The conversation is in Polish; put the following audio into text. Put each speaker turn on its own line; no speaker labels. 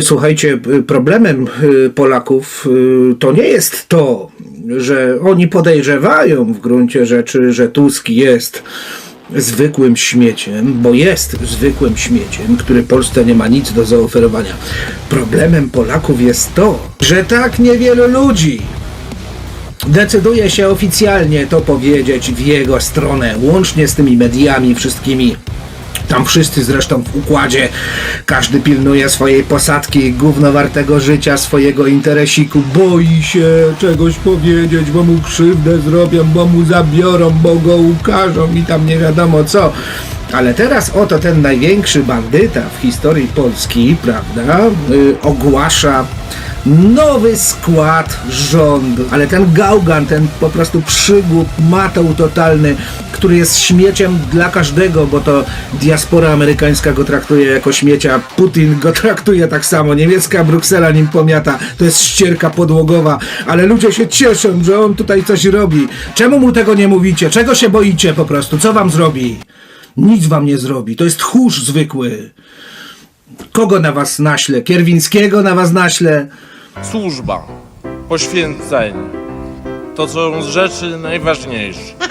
Słuchajcie, y, problemem y, Polaków y, to nie jest to, że oni podejrzewają w gruncie rzeczy, że Tusk jest zwykłym śmieciem, bo jest zwykłym śmieciem, który Polsce nie ma nic do zaoferowania. Problemem Polaków jest to, że tak niewielu ludzi decyduje się oficjalnie to powiedzieć w jego stronę, łącznie z tymi mediami wszystkimi. Tam wszyscy zresztą w układzie, każdy pilnuje swojej posadki, gównowartego życia, swojego interesiku, boi się czegoś powiedzieć, bo mu krzywdę zrobią, bo mu zabiorą, bo go ukażą i tam nie wiadomo co. Ale teraz oto ten największy bandyta w historii Polski, prawda, y, ogłasza nowy skład rządu, ale ten gałgan, ten po prostu przygłup, matą totalny, który jest śmieciem dla każdego, bo to diaspora amerykańska go traktuje jako śmiecia, Putin go traktuje tak samo, niemiecka Bruksela nim pomiata, to jest ścierka podłogowa, ale ludzie się cieszą, że on tutaj coś robi. Czemu mu tego nie mówicie? Czego się boicie po prostu? Co wam zrobi? Nic wam nie zrobi, to jest tchórz zwykły. Kogo na was naśle? Kierwińskiego na was naśle?
Służba, poświęcenie. To są rzeczy najważniejsze.